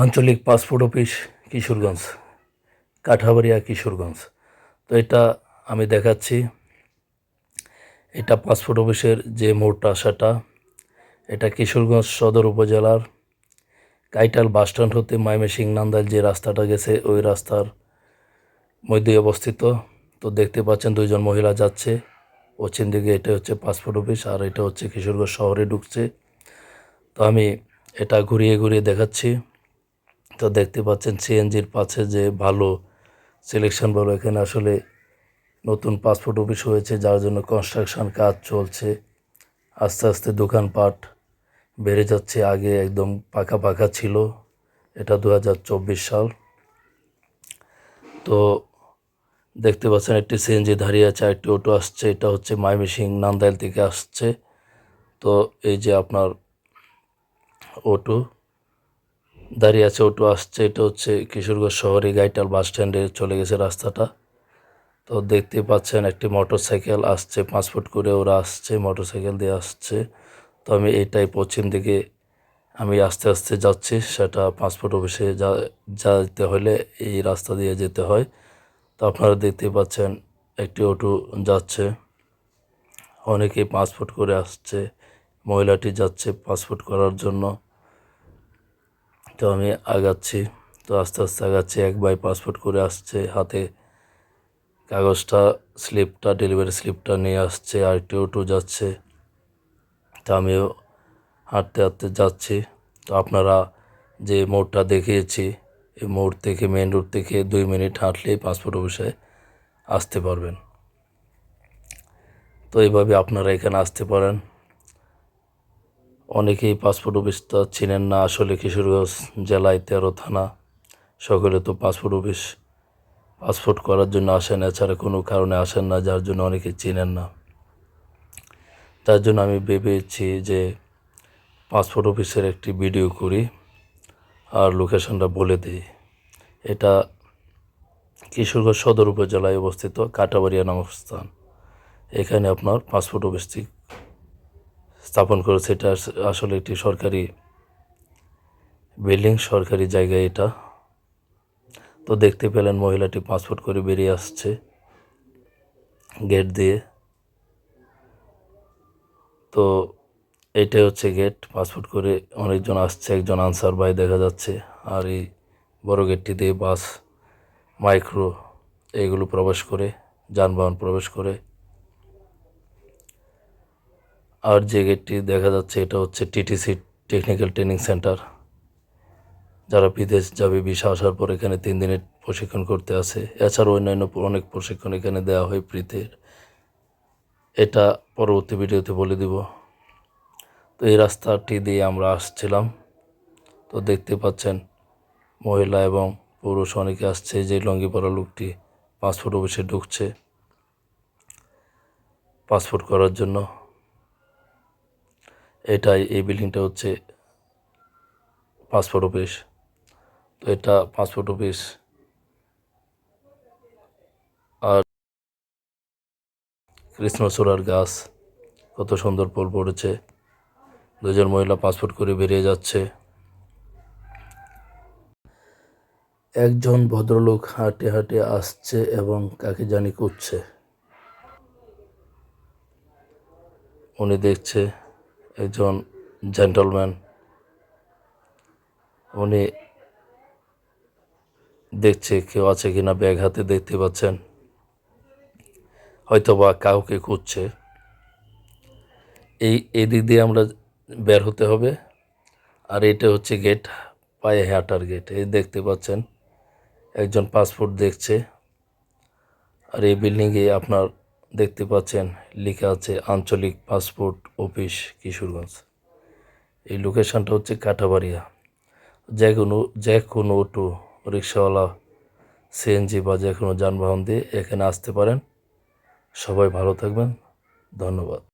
আঞ্চলিক passport office Kishoreganj, Kathabaria Kishoreganj. তো এটা আমি দেখাচ্ছি। এটা পাসপোর্ট অফিসের যে মোড়টা, সেটা। এটা কিশোরগঞ্জ সদর উপজেলার কাইটাল বাসস্ট্যান্ড হতে ময়মনসিং নান্দাইল যে রাস্তাটা গেছে, ওই রাস্তার মধ্যেই অবস্থিত। তো দেখতে পাচ্ছেন দুইজন মহিলা যাচ্ছে। পশ্চিম দিকে এটা হচ্ছে পাসপোর্ট অফিস, আর এটা হচ্ছে কিশোরগঞ্জ শহরে ঢুকছে। তো আমি এটা ঘুরিয়ে ঘুরিয়ে দেখাচ্ছি। তো দেখতে পাচ্ছেন সিএনজির পাশে যে ভালো সিলেকশন ভালো এখানে আসলে নতুন পাসপোর্ট অফিস হয়েছে, যার জন্য কনস্ট্রাকশন কাজ চলছে। আস্তে আস্তে দোকানপাট বেড়ে যাচ্ছে, আগে একদম পাকা পাকা ছিল, এটা দু হাজার চব্বিশ সাল। তো দেখতে পাচ্ছেন একটি সিএনজি দাঁড়িয়ে আছে একটি অটো আসছে, এটা হচ্ছে মাইমিসিং নান্দাইল থেকে আসছে। তো এই যে আপনার অটো দাঁড়িয়ে আছে অটো আসছে, এটা হচ্ছে কিশোরগঞ্জ শহরে গাইটাল বাস স্ট্যান্ডে চলে গেছে রাস্তাটা। তো দেখতে পাচ্ছেন একটি মোটর সাইকেল আসছে, পাঁচ ফুট করে ওরা আসছে মোটর সাইকেল দিয়ে আসছে। তো আমি এটাই পশ্চিম দিকে আমি আস্তে আস্তে যাচ্ছি, সেটা পাসপোর্ট অফিসে যা যেতে হলে এই রাস্তা দিয়ে যেতে হয়। তো আপনারা দেখতে পাচ্ছেন একটি অটো যাচ্ছে, অনেকেই পাসপোর্ট করে আসছে, মহিলাটি যাচ্ছে পাসপোর্ট করার জন্য। তো আমি আগাচ্ছি। তো আস্তে আস্তে আগাচ্ছি। এক বাই পাসপোর্ট করে আসছে হাতে। কাগজটা স্লিপটা ডেলিভারি স্লিপটা নিয়ে আসছে। আর একটি অটো যাচ্ছে। তো আমিও হাঁটতে হাঁটতে যাচ্ছি। তো আপনারা যে মোড়টা দেখিয়েছি, এই মোড় থেকে মেন রোড থেকে দুই মিনিট হাঁটলেই পাসপোর্ট অফিসে আসতে পারবেন। তো এইভাবে আপনারা এখানে আসতে পারেন। অনেকেই পাসপোর্ট অফিসটা চিনেন না, আসলে কিশোরগঞ্জ জেলায় তেরো থানা। সকলে তো পাসপোর্ট অফিস, পাসপোর্ট করার জন্য আসেন, এছাড়া কোনো কারণে আসেন না, যার জন্য অনেকে চিনেন না। তার জন্য আমি ভেবেছি যে পাসপোর্ট অফিসের একটি ভিডিও করি আর লোকেশনটা বলে দিই। এটা কিশোরগঞ্জ সদর উপজেলায় অবস্থিত কাটাবাড়িয়া নামক স্থান। এখানে আপনার পাসপোর্ট অফিসটি স্থাপন করেছে, এটা আসলে একটি সরকারি বিল্ডিং, সরকারি জায়গায় এটা। তো দেখতে পেলেন মহিলাটি পাসপোর্ট করে বেরিয়ে আসছে গেট দিয়ে। তো এইটাই হচ্ছে গেট, পাসপোর্ট করে অনেকজন আসছে, একজন আনসার ভাই দেখা যাচ্ছে। আর এই বড় গেটটি দিয়ে বাস, মাইক্রো এগুলো প্রবেশ করে, যানবাহন প্রবেশ করে। আর যে গেটটি দেখা যাচ্ছে, এটা হচ্ছে টিটিসি টেকনিক্যাল ট্রেনিং সেন্টার যারা বিদেশ যাবে ভিসা আসার পর এখানে তিন দিনের প্রশিক্ষণ করতে আসে। এছাড়াও অন্যান্য অনেক প্রশিক্ষণ এখানে দেওয়া হয় ফ্রিতে এটা পরবর্তী ভিডিওতে বলে দিব। তো এই রাস্তাটি দিয়ে আমরা আসছিলাম। তো দেখতে পাচ্ছেন, মহিলা এবং পুরুষ অনেকে আসছে। যে লঙ্গি পরা লোকটি পাসপোর্ট অফিসে ঢুকছে। পাসপোর্ট করার জন্য। এটাই, এই বিল্ডিংটা হচ্ছে পাসপোর্ট অফিস। তো এটা পাসপোর্ট অফিস। আর কৃষ্ণচূড়ার গাছ, কত সুন্দর ফুল পড়েছে। দুজন মহিলা পাসপোর্ট করে বেরিয়ে যাচ্ছে। একজন ভদ্রলোক হাঁটে হাঁটে আসছে এবং কাকে জানি করছে উনি দেখছে একজন জেন্টলম্যান, উনি দেখছে কেউ আছে কি না ব্যাগ হাতে দেখতে পাচ্ছেন হয়তো বা কাউকে খুঁজছে। এই এদিক দিয়ে আমরা বের হতে হবে, আর এটা হচ্ছে গেট, পায়ে হাঁটার গেট, এই দেখতে পাচ্ছেন, একজন পাসপোর্ট দেখছে, আর এই বিল্ডিংয়ে আপনার দেখতে পাচ্ছেন, লেখা আছে আঞ্চলিক পাসপোর্ট অফিস কিশোরগঞ্জ। এই লোকেশনটা হচ্ছে কাটাবাড়িয়া যে কোনো যে কোনো অটো, রিক্সাওয়ালা, সিএনজি বা যে কোনো যানবাহন দিয়ে এখানে আসতে পারেন। সবাই ভালো থাকবেন। ধন্যবাদ।